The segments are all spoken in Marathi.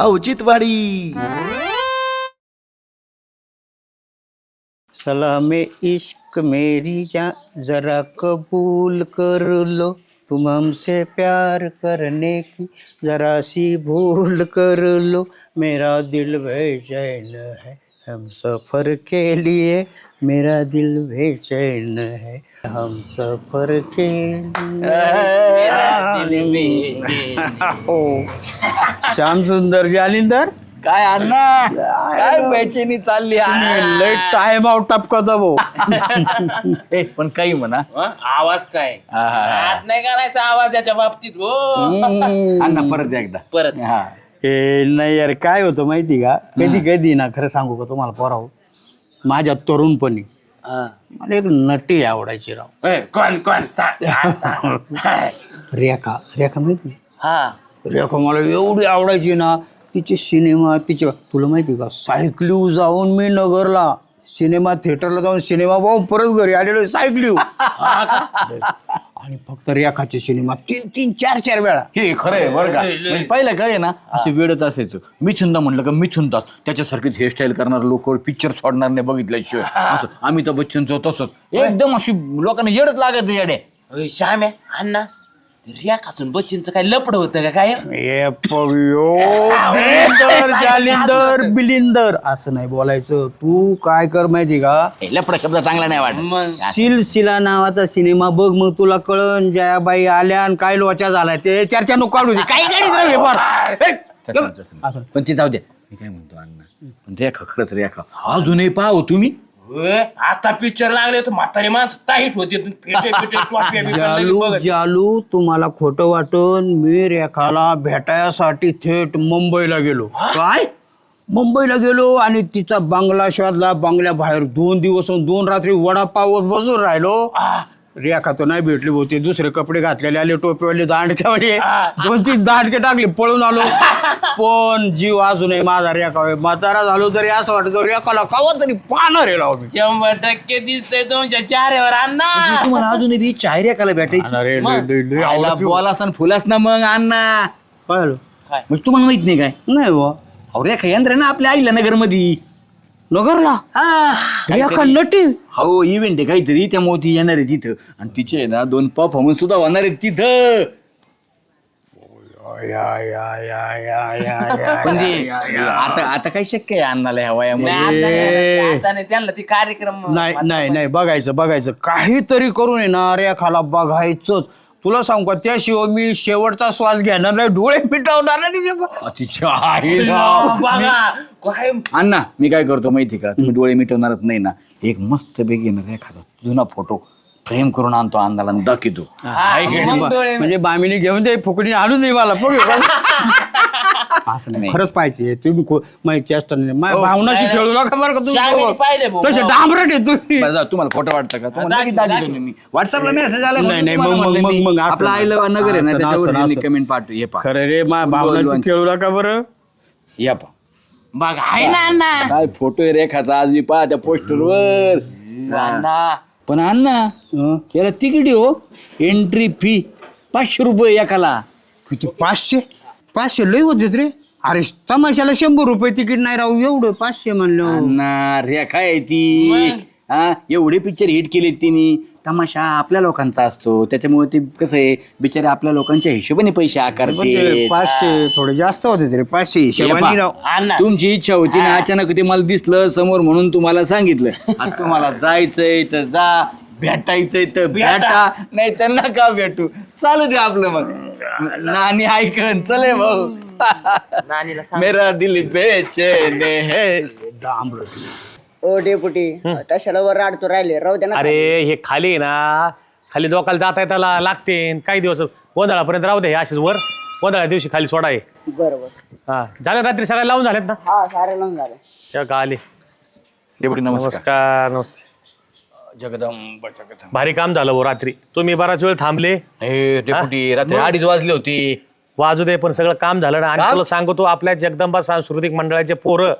औचित्यवाडी। सलाम इश्क मेरी जा जरा कबूल कर लो। तुम हमसे प्यार करने की जरा सी भूल कर लो। मेरा दिल बेचैन है हम सफ़र के लिए। मेरा दिल बेचैन है हम सफ़र के लिए। हो. श्याम सुंदर जालिंदर? काय अण्णा? काय बेचैनी चालली लय टाइम आउट टपका भाऊ ए पण काही म्हणा. हं? आवाज काय? हा, हा, हा. हात नाही करायचा आवाज याच्या बाबतीत हो. अण्णा परत एकदा. परत. हा. ए नाही यार काय होतं माहिती का? कधी कधी ना खरं सांगू का तुम्हाला पोराव माझ्या तरुणपणी हा. मला एक नटी आवडायची राव. ए, कोण कोण? सांग, सांग, सांग. हाय. रेखा रेखा माहिती? हा. रेखा मला एवढी आवडायची ना तिचे सिनेमा तिचे तुला माहिती का सायकलीव जाऊन मी नगरला सिनेमा थिएटरला जाऊन सिनेमा पाहून परत घरी आलेलो सायकलीव आणि फक्त रेखाचे सिनेमा तीन तीन चार चार वेळा. हे खरं आहे बरं का? म्हणजे पहिलं काय आहे ना असं वेळच असायचं. मिथुनदा म्हणलं का मिथुनदास त्याच्यासारखीच हेअरस्टाईल करणार लोक पिक्चर सोडणार नाही बघितल्याशिवाय. असं अमिताभ बच्चनचं तसंच. एकदम अशी लोकांना येडच लागत येडे श्याम आहे अण्णा. ते रियाकासून बच्चींचं काय लपड होतं का काय? ए पव्यो बिलिंदर जालिंदर बिलिंदर. असं नाही बोलायचं. तू काय कर माहिती का? हे लपडा शब्द चांगला नाही वाटत. सिलसिला नावाचा सिनेमा बघ मग तुला कळण जयाबाई आल्या आणि काय लोचा झालाय ते. चर्चा नको काढू दे. काही गाडी हे बरं. ए, तसं नाही, तसं नाही. पण ते जाऊ द्या मी काय म्हणतो अण्णा पण रेखा खरंच रेखा अजूनही पाहू तुम्ही. आता पिक्चर लागले तर म्हातारी माणसं टाईट होते. फेटे फेटे टोप्या बिप्या जालू बघत. जालू तुम्हाला खोटं वाटन मी रेखाला भेटायसाठी थेट मुंबईला गेलो. काय? मुंबईला गेलो आणि तिचा बंगला शोधला. बंगल्या दोन दिवस आणि दोन रात्री वडापाव बसून राहिलो. रेखा तर नाही भेटली होती दुसरे कपडे घातलेले आले टोपीवाले दांडक्यावाले. दोन तीन दांडके टाकले पळून आलो. पण जीव अजूनही माझा रेखा. म्हातारा झालो तरी असं वाटतं रेखाला कावा तरी पाहणार आहे राव मी. शंभर टक्के दिसतंय तुमच्या चेहऱ्यावर अण्णा. तुम्हाला अजूनही बी चाय रेखाला भेटायची? अरे, आयला आवडती. फुलास ना मग अण्णा. पाहिलं? काय? मग तुम्हाला माहीत नाही काय? नाही बुवा. अहो रेखा यंत्र ना आपल्या आईला नगरमध्ये नगरला? रेखा नटी? हो इव्हेंट आहे काहीतरी. त्यामुळे ती येणार आहे तिथं. आणि तिचे आहे ना दोन परफॉर्मन्स सुद्धा होणार आहेत तिथं. या या या या या या पण ते आता आता काय शक्य आहे अण्णाला ह्या वयामध्ये? नाही, त्यांना ती कार्यक्रम नाही नाही नाही. बघायचं बघायचं. काहीतरी करून ना रेखाला बघायचंच. तुला सांगू का त्याशिवाय मी शेवटचा श्वास घेणार नाही डोळे मिटवणार नाही तिच्या अतिशय आईला. बघा काय अण्णा मी काय करतो माहिती का? तुम्ही डोळे मिटवणारच नाही ना. एक मस्त पैकी ना रेखाचा जुना फोटो फ्रेम करून आणतो अण्णाला आणि दाखवतो. हा, मग डोळे म्हणजे बामीने घेऊन ते फुकडी आणून दे मला बघ. असं नाही. नाही. खरंच पाहिजे. तुम्ही को- माझी चेष्टा नाही. माझ्या भावनाशी खेळू नका बरं का तुम्ही. पाहिले भाऊ. तसे डांबरट आहे तुम्ही. बरं जाऊ, तुम्हाला फोटो वाटतं का? तुम्हाला दाखव, लगेच दाखवतो दाखव. मी. व्हॉट्सअपला मेसेज आला नाही नाही मग मग मग मग असं आपला नाही. आईला नगर आहे ना असं- त्याच्यावर असं- असं. कमेंट पाठव. हे पहा खरं रे भावनाशी खेळू नका बरं. या पहा बघ आहे ना अण्णा. काय फोटो आहे रेखाचा? आज मी पहा त्या पोस्टरवर अण्णा. पण अण्णा हं? याला तिकीट आहे हो. एंट्री फी पाचशे रुपये एकाला. किती? पाचशे? पाचशे लय होते रे. अरे तमाशाला शंभर रुपये तिकीट नाही राहू एवढं पाचशे म्हणलं. अण्णा रेखा आहे ती? हा एवढे पिक्चर हिट केलेत तिने. तमाशा आपल्या लोकांचा असतो. त्याच्यामुळे ते कसं आहे बिचारे आपल्या लोकांच्या हिशोबाने पैसे पण ते आकारते पाचशे थोडे जास्त होते रे पाचशे हिशोबाने राव अण्णा. तुमची इच्छा होती ना अचानक ते मला दिसलं समोर म्हणून तुम्हाला सांगितलं. आता तुम्हाला जायचंय तर जा भेटायचंय तर भेटा. भेटा नाही तर नका भेटू. चालू दे आपलं मग. नानी ऐकन चले भाऊ. नानीला सांग. मेरा दिल बेचैन है. ओ डेपुटी तशाला वर राडतो राहिले? राहू द्या ना अरे हे खाली आहे ना. खाली लोकाला जाता येताला लागते. काही दिवस गोंधळापर्यंत राहू दे हे असेच वर. गोंधळा दिवशी खाली सोडा आहे बरोबर. हा. झालं रात्री सगळ्या लावून झालेत ना? हा सारे लावून झाले. त्या का आले डेपुटी नमस्कार. नमस्कार नमस्ते. जगदंब जगदंब. भारी काम झालं भाऊ रात्री. तुम्ही बराच वेळ थांबले. हे डेपुटी रात्री अडीच वाजले होते. वाजू दे पण सगळं काम झालं ना. आणि काम? तुला सांगतो आपल्या जगदंबा सांस्कृतिक मंडळाचे पोरं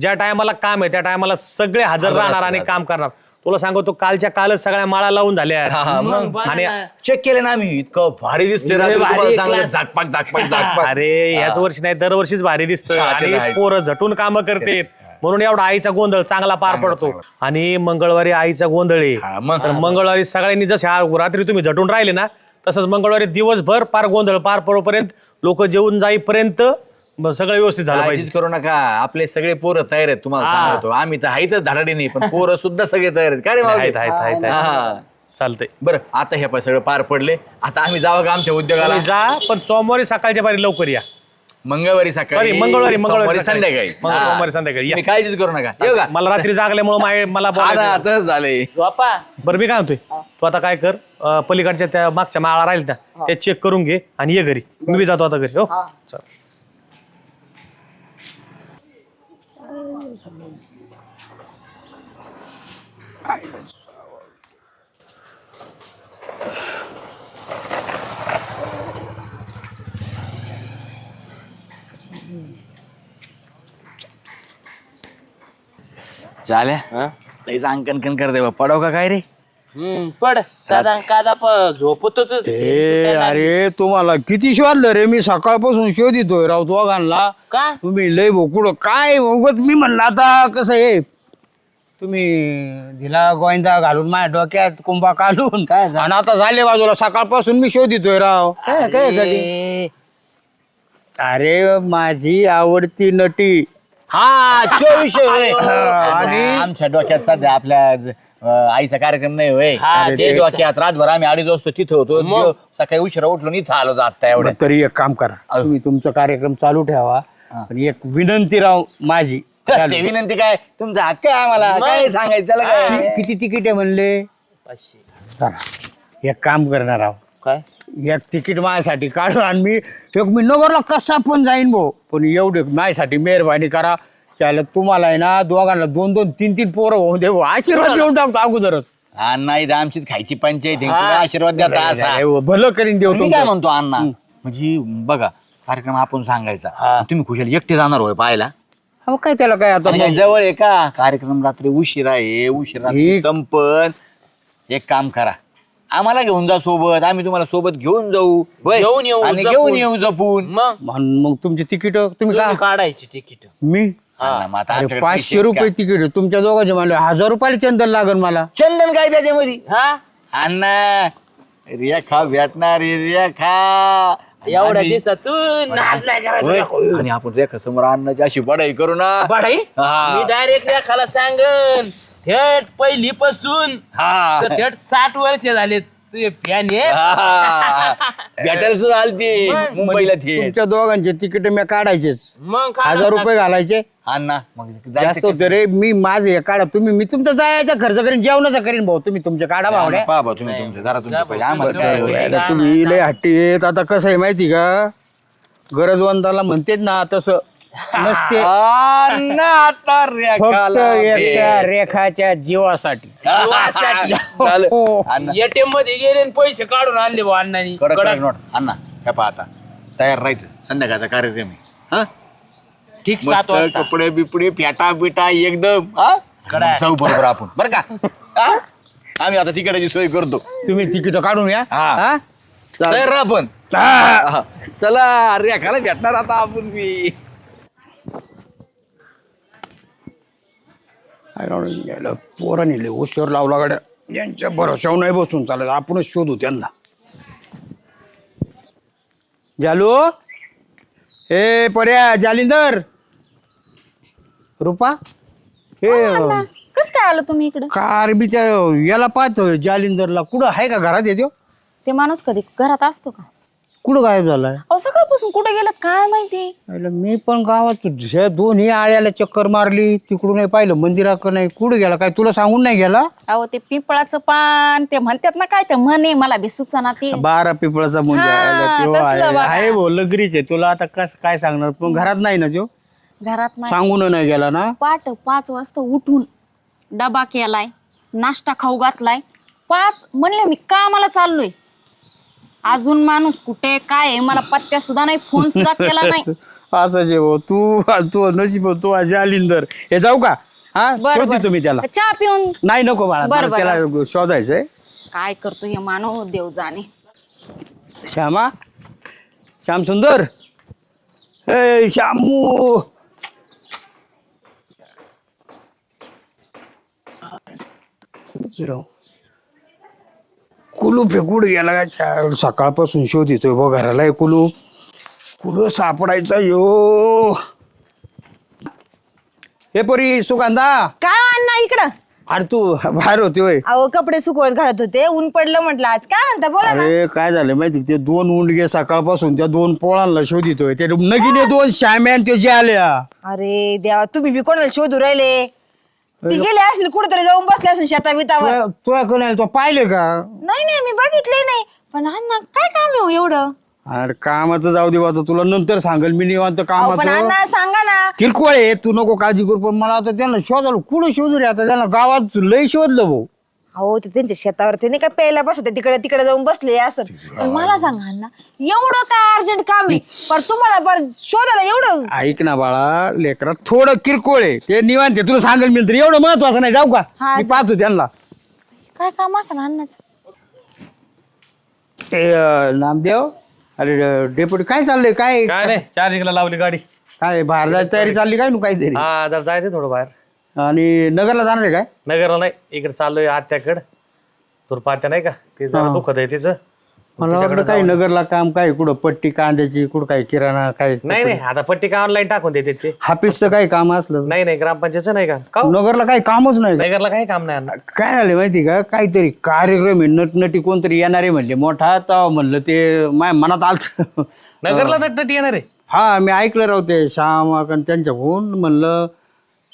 ज्या टायमाला काम आहे त्या टायमाला सगळे हजर राहणार आणि काम करणार. तुला सांगतो कालच्या कालच सगळ्या माळा लावून झाल्या. हा, हा, मग आणि चेक केले ना आम्ही. इतकं भारी दिसते अरे याच वर्षी नाही दरवर्षीच भारी दिसतं. हा, आणि. पोरं झटून कामं करते म्हणून एवढा आईचा गोंधळ चांगला पार पडतो. आणि मंगळवारी आईचा गोंधळ हा, आहे मग. तर मंगळवारी सगळ्यांनी जसे रात्री तुम्ही झटून राहिले ना तसंच मंगळवारी दिवसभर पार गोंधळ पार पडोपर्यंत लोक जेवून जाईपर्यंत सगळं व्यवस्थित झालं काळजीच पाहिजे करू नका आपले सगळे पोरं तयार आहेत तुम्हाला हा. सांगतो आम्ही तर हायच धडाडी नाही पण पोरं सुद्धा सगळे तयार आहेत का रे माऊली? आहेत आहेत आहेत आहेत. हा. चालतंय बरं आता हे पण सगळं पार पडले आता आम्ही जावं का आमच्या उद्योगाला तुम्ही जा पण सोमवारी सकाळच्या पारी लवकर या मंगळवारी सकाळी मंगळवारी- मंगळवारी सोमवारी. संध्याकाळी. मंग- हा. सोमवारी संध्याकाळी. या. तुम्ही काळजीच करू नका. येऊ का? मला रात्री जागल्यामुळे माय- मला बोलायचं आता होतं. आताच झाले झोपा बरं मी काय म्हणतोय? तू आता काय कर अं, पलीकडच्या त्या मागच्या माळा राहील त्या त्या चेक करून घे आणि ये घरी. मी बी जातो आता घरी. हो? चल. चाल्या लईच अंकन कन कर दे पडव का काय रे? हम्म पड. साधा कादा झोपतोच. ए अरे तुम्हाला किती शोधलं रे? मी सकाळपासून शोधितोय राव दोघांना. का? तुम्ही लय भोकुड काय उगत मी म्हणलं आता कसं आहे? तुम्ही दिला गोविंदा घालून माझ्या डोक्यात कुंभा काढून काय आणि आता झाले बाजूला. सकाळपासून मी शोधितोय राव. काय काय अरे माझी आवडती नटी. हा तो विषय होय. आणि? आमच्या डोक्यात सध्या आपल्या ज- अं, आईचा कार्यक्रम नाही होय. हा, अरे ते ते- डोक्यात रातभर आम्ही अडीच वाजता तिथं होतो. देव सकाळी उशिरा उठलो इथं आलो आता एवढ्या. बरं, तरी एक काम करा. तुम्ही तुमचा कार्यक्रम चालू ठेवा. पण एक विनंती राव माझी. ते विनंती काय? तुमचा हक्क आहे आम्हाला. काय सांगायचं त्याला काय? किती तिकीट आहे म्हणले? चला, एक काम करणार आहो. काय? एक तिकीट माझ्यासाठी काढून आणि मी एक मी नगरला कसा पण जाईन भाऊ. पण एवढे माझ्यासाठी मेहरबानी करा. त्याला तुम्हाला आहे ना दोघांना दोन दोन तीन तीन पोरं होऊन देऊ आशीर्वाद देऊन टाकतो अगोदरच. हा नाही तर आमचीच खायची पंचायत आहे. आशीर्वाद देता असा? अरे, भलं करीन देऊ मी काय तुमचं. म्हणतो अण्णा? म्हणजे बघा कार्यक्रम आपण सांगायचा. तुम्ही खुशाल एकटे जाणार होय पाहायला? अहो, काय त्याला काय आता आणि काय जवळ आहे का? कार्यक्रम रात्री उशिरा आहे उशिरा हे- संपन. एक काम करा. आम्हाला घेऊन जा सोबत आम्ही तुम्हाला सोबत घेऊन जाऊ. होय? घेऊन येऊ, आणि जपून. घेऊन येऊ जपून. मग? म्हण- मग तुमची तिकीट तुम्ही काढायची तिकीट. मी? अण्णा, मग आता अरे आमच्याकडे पाचशे रुपये? तिकीट. तुमच्या दोघांचे मला हजार रुपयाला चंदन लागेल मला. चंदन काय त्याच्यामध्ये? हा? अण्णा रेखा भेटणार आहे, रेखा. एवढ्या आणि- दिवसातून नाद नाही करायचं होय? नको. आणि आपण रेखा समोर अन्नाची अशी बढाई करू ना. बढाई? हा. मी डायरेक्ट रेखाला सांगन. थेट पहिली पासून हा थेट साठ वर्ष झाले तुझे फॅन आहे? हा. सुद्धा आलती. मग- मुंबईला थे तुमच्या दोघांचे तिकीट मी काढायचेच. मग काय हजार रुपये घालायचे. मग जास्त होतं रे मी माझे हे काढा. तुम्ही मी तुमचा जायचा खर्च करीन जेवणाचा करीन भाऊ. तुम्ही तुमचे काढा भावड्या. पहा बा तुम्ही तुमचं जरा तुमचं जा पैसे भाऊ, आम्हाला काय. तुम्ही लय हट्टी आहेत. आता कसं आहे माहिती का? गरजवंताला म्हणतेत ना तसं. नसते आता फक्त रेखाला भेट. रेखाच्या जीवासाठी जीवासाठी. झालं. हो. अण्णा एटीएममध्ये गेले आणि पैसे काढून आणले बा अण्णांनी कडक कडक. नोट अण्णा हे पहा आता तयार राहायचं संध्याकाळचा कार्यक्रम आहे हा ठीक सात मस्त वाजता कपडे बिपडे फेटा बिटा एकदम हा? कडक. जाऊ बरोबर आपण बरं का हा? आम्ही आता तिकिटाची सोय करतो तुम्ही तिकीट काढून या हा. हा? तयार राहा आपण. हा. चला रेखाला भेटणार आता आपण मी याला पोरांनी लय उशीर लावला गाड्या. यांच्या भरोशावर नाही बसून चालत. आपणच शोधू त्यांना. जालू? हे पर्या जालिंदर. रुपा? हे कस काय आलं तुम्ही इकडे? कार बी त्या याला पाहतो जालिंदरला. कुठं आहे का घरात येतो? ते माणूस कधी घरात असतो का? कुठं गायब झालाय? अहो सकाळपासून कुठे गेलं काय माहिती? मी पण गावात ह्या दोन्ही आळ्याला चक्कर मारली तिकडून नाही पाहिलं मंदिराकडे नाही. कुठं गेला? काय तुला सांगून नाही गेला? अहो ते पिंपळाचं पान ते म्हणतात ना काय ते म्हणे मला बी सुचना ते. बारा पिपळाचा मुंजा हा, आला त्यो तसलं आहे. बघा. आहे भाऊ लगरीच आहे. तुला आता कस काय सांगणार? पण घरात नाही ना तो घरात नाही. सांगून नाही गेला ना? पाट पाच वाजता उठून डबा केलाय नाश्ता खाऊ घातलाय. पाच म्हणले मी कामाला चाललोय. अजून माणूस कुठे काय आहे? मला पत्त्या सुद्धा नाही फोन सुद्धा केला नाही. असं जे भाऊ तू तू नशीब तू जालिंदर. हे जाऊ का? हा? बरं. तुम्ही त्याला. चहा पिऊन. नाही नको बाळा बरं, मला त्याला शोधायचंय. काय करतो हे मानव देव जाणे. श्यामा? श्याम सुंदर? ए श्यामू! कुलूप हे कुठं गेला का चा- सकाळपासून शोध येतोय बघ घराला हे कुलूप कुठं सापडायचा यो. हे पोरी सुगंधा. काय अण्णा इकडं? अरे तू बाहेर होती होय. अहो कपडे सुकवत घालत होते ऊन पडलं म्हटलं आज. काय म्हणता बोला ना. अरे काय झालं माहिती का? ते दोन उंडगे सकाळपासून त्या दोन पोळांना शोधितोय. ते नगिने दोन श्याम्यान ते जे आल्या अरे देवा तुम्ही बी कोणाला शोधू राहिले? ती गेले असतील कुठेतरी जाऊन बसले असेल शेता बितावर. तुला कोण तो पाहिले का? नाही नाही मी बघितले नाही. पण अण्णा काय काम आहे हो एवढं? अरे कामाचं जाऊ दे आता तुला नंतर सांगेल मी निवांत अहो, पण कामाचं. अण्णा सांगा ना. किरकोळ आहे तू नको काळजी करू पण मला आता त्यांना शोधायला कुठं शोधू रे आता? त्यांना गावात लय शोधलं भाऊ. अहो ते त्यांच्या शेतावर ते नाही का प्यायला बसत तिकडे तिकडे जाऊन बसले असं. पण मला सांगा अण्णा एवढं काय अर्जंट काम आहे? पर तुम्हाला पर शोधायला एवढं? ऐक ना बाळा लेकरा थोडं किरकोळ आहे. ते निवांत आहे. तुला सांगेल मी तर एवढं महत्वाचं नाही जाऊ का? हा, मी पाहतो त्यांना. काय काम असं अण्णाच? ते अं, नामदेव? अरे डेपुटी काय चाललंय? काय? काय नाही चार्जिंगला लावली गाडी. काय बाहेर जायची तयारी चालली काय नु काहीतरी? हा जर जायचं थोडं बाहेर. आणि नगरला जाणार आहे काय? नगरला नाही. इकडे चाललोय आत्याकडं. तुर पात्या नाही का? ते जरा दुखत आहे तिचं. मला वाटलं काय नगरला काम काय कुठं पट्टी कांद्याची कुठं काय किराणा काय नाही नाही. आता पट्टी का ऑनलाईन टाकून देते ते. हाफिसचं काही काम असलं? नाही नाही. ग्रामपंचायतचं नाही का? का हो? नगरला काही कामच नाही. नगरला काही काम नाही. काय झालं माहिती का? काहीतरी कार्यक्रम आहे. नटनटी कोणतरी येणारे म्हणले. मोठा तर म्हणलं ते माय मनात आलत. नगरला नटनटी येणार आहे? हा मी ऐकलं राव ते. श्याम आणि त्यांच्याकडून म्हणलं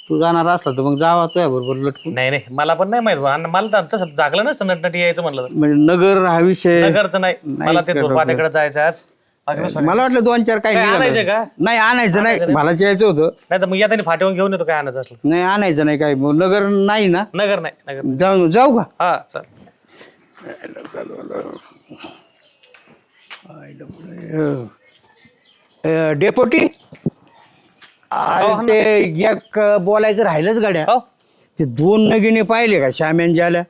तू जाणार असला तर मग जावा तुझ्या बरोबर लटकून. नाही नाही. मला पण नाही माहीत बुवा. मला तर तसं जागलं नसतं नटनटी यायचं म्हणलं तर. म्हणजे नगर हा विषय नगरचं नाही. मला ते करत पात्याकडे जायचं आज. बाकी दुसरं मला वाटलं दोन चार काही काय निघालं. आणायचं का? नाही आणायचं नाही. मला यायचं होतं. नाही तर मग येताना फाट्यावून घेऊन येतो काय आणायचं असलं नाही आणायचं नाही काय मग नगर नाही ना? नगर नाही नगर जाऊ जाऊ का? हा चल. डेपोटी? अरे ते एक बोलायचं राहिलंच गाड्या. हो. ते दोन नगिने पाहिले का श्याम्यान ज्याला?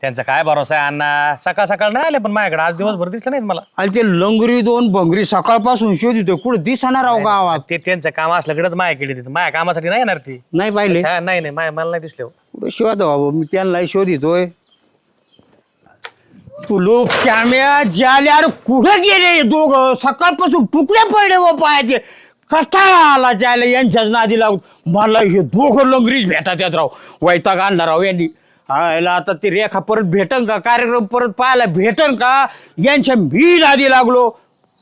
त्यांचा काय भरोसा आहे अण्णा? सकाळ सकाळ नाही आले पण माझ्याकडे आज दिवसभर दिसलं नाही मला. आणि ते लंगरी दोन भंगरी सकाळपासून शोधितोय. कुठं दिसणार राव गावात? ते त्यांचं काम असल्याकडेच माझ्याकडे तिथं. माझ्या कामासाठी नाही येणार ती. नाही पाहिले? हा, नाही नाही. माझ्या- मला नाही दिसले हो. शोधा बाबा. मी त्यांना शोधितोय. तू लोक श्याम्या ज्याला अरे कुठं गेले दोघ? सकाळपासून तुकडे पडले व पायाचे. कटाळा आला ज्याला यांच्याच नादी लागून. मला हे दोघं लंगरीच भेटत येत राव. वैताग आणला राव यांनी. हा आता ती रेखा परत भेटन का? कार्यक्रम परत पाहायला भेटन का? यांच्या मी नादी लागलो.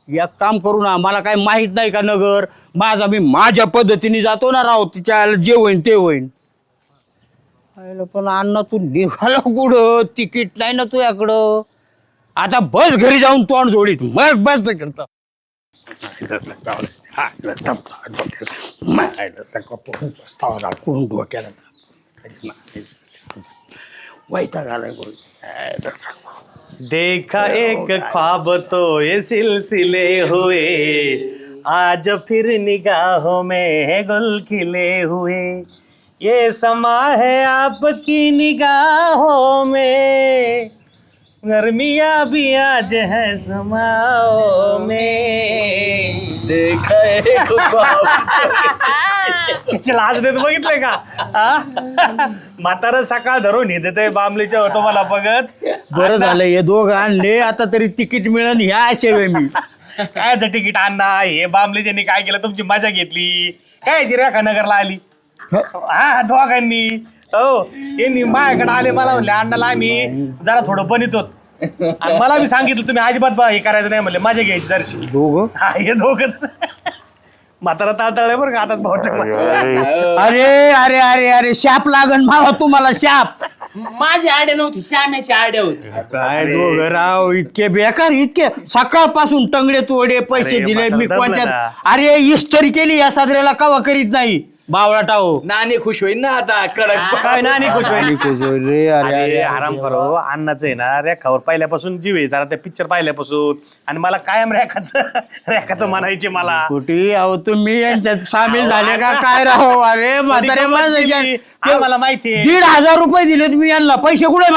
एक काम करू ना मला काही माहीत नाही का नगर? माझा मी माझ्या पद्धतीने जातो ना राव तिच्या जे होईन ते होईन. पाहिलं पण अण्णा तू निघाला कुठं? तिकीट नाही ना तुझ्याकडं. आता बस घरी जाऊन तोंड जोडीत. मग बस करता. देखा एक ख्वाब तो ये सिलसिले हुए। आज फिर निगाहों में गुल खिले हुए। ये समा है आपकी निगाहों में। गर्मिया भी आज है समाओ में। देखा लाज देत बघितलंय का? हा? म्हातारं सकाळ धरून येते बांबलीच्या होतो मला बघत. बरं झालं हे दोघं आणले आता तरी तिकीट मिळेल ह्या आशेवे मी. कायचं तिकीट आणा हे बांबलीच्यांनी काय केलं? तुमची मजा घेतली. काय जी रेखा नगरला आली हा दोघांनी. हो. यांनी माझ्याकडे आले मला म्हणले अण्णाला आम्ही जरा थोडं बनितो आणि मला मी सांगितलं तुम्ही अजिबात बा हे करायचं नाही म्हणले मजा घ्यायची जरशी. दोघं? हा हे दोघच. म्हातारा ताळतळ बरं का आता म्हातारा. अरे अरे. अरे अरे शाप लागन मावा तुम्हाला शाप. माझी आड्या नव्हती श्याम्याची आड्या होती. काय दोघं राव इतके बेकार इतके सकाळपासून टंगडे तोडे पैसे अरे, दिले मी म्हातारं कोणत्या दमलं अरे इस्त्री केली या साजऱ्याला कवा करीत नाही? बावळा टाहो नाणे खुश होईल ना आता कडक काय ना आणि खुश होईल. आणि खुश होईल रे अरे अरे आराम करो अण्णाचं आहे ना रेखावर पहिल्यापासून जीव आहे जरा त्या पिक्चर पाहिल्यापासून. आणि मला कायम रेखाचं रेखाचं म्हणायचे मला. कुठे? अहो तुम्ही यांच्यात सामील झाले का? काय राहो अरे म्हातारे गंमत माणसं केली. या- आम्हाला माहिती आहे. दीड हजार रुपये दिले तुम्ही यांना. पैसे कुठे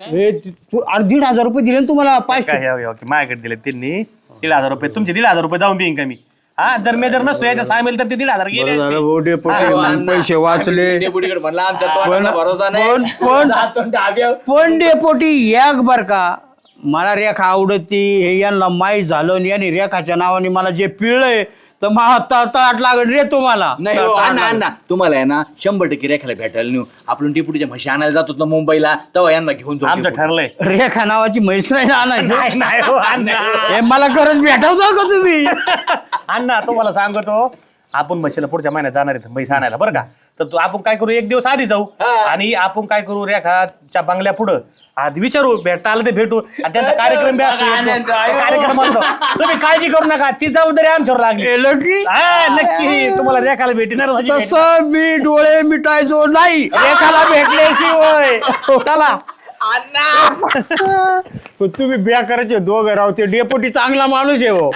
हे तू- अरे दीड हजार रुपये दिले ना तुम्हाला? काय पैसे हे- हे- हे, माझ्याकडे दिले त्यांनी. दीड हजार रुपये तुमचे दीड हजार रुपये जाऊन देईन का मी? हा जर मी जर नसतो याच्या सामील तर ते दीड हजार गेले बरं झालं असते. भाऊ डेपुटी, मग पैसे वाचले डेपुटीकडे म्हणला आमच्या पण- तोंडाला भरोसा नाही पण- पण- जातो डाब्यावर. पण डेपोटी एक बर का मला रेखा आवडती हे यांना माहीत झालं आणि यांनी रेखाच्या नावाने मला जे पिळलंय तर मला ताट लागल रे तुम्हाला. नाही हो, अण्णा अण्णा तुम्हाला आहे ना शंभर टक्के रेखाला भेटायला नेऊ. आपण डेपुटीच्या म्हशी आणायला जातो ना मुंबईला तेव्हा यांना घेऊन जाऊ आमचं डेपुटी. ठरलंय. रेखा नावाची म्हैस नाही ना आणायची. नाही नाही हो अण्णा. हे मला खरंच भेटावं का तुम्ही? अण्णा तुम्हाला सांगतो आपण म्हशीला पुढच्या महिन्यात जाणार आहेत म्हैस आणायला बरं का? तर तू आपण काय करू एक दिवस आधी जाऊ. आणि आपण काय करू रेखाच्या बंगल्या पुढं. आधी विचारू भेटता आलं ते भेटू. आणि त्यांचा कार्यक्रम बी असतो एक दोन. कार्यक्रम म्हणतो तुम्ही काळजी करू नका ती जबाबदारी आमच्यावर लागली. केलं की हा नक्की. तुम्हाला रेखाला भेटणार. तसं मी डोळे मिटायचो नाही. रेखाला भेटल्याशिवाय चला. पण तुम्ही बिया करायचे दोघं राव ते डेपुटी चांगला माणूस आहे हो.